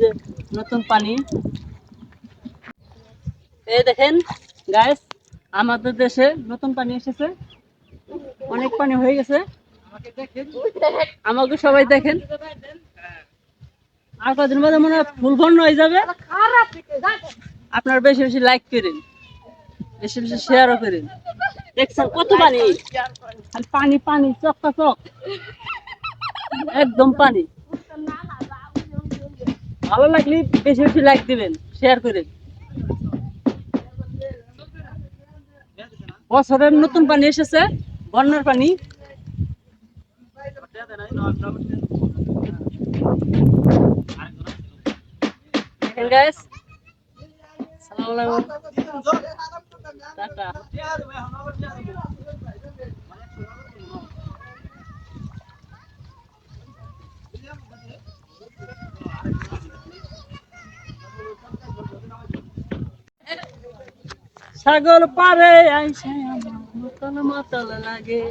যে নতুন পানি। এই দেখেন গাইস আমাদের দেশে নতুন পানি এসেছে। অনেক পানি হয়ে গেছে। আমাকে সবাই দেখেন। আর কদিন বাদে মনে হয় ফুল বন্ধ হয়ে যাবে। আপনার বেশি বেশি লাইক করেন। বেশি বেশি শেয়ারও করেন। দেখছেন কত পানি? পানি পানি চক্কা চক। একদম পানি। ভালো লাগলে বেশি বেশি লাইক দিবেন শেয়ার করে বছরের নতুন পানি এসেছে, বন্যার পানি। টাটা। সাগর পারে আইসে আমার মতন মতল লাগে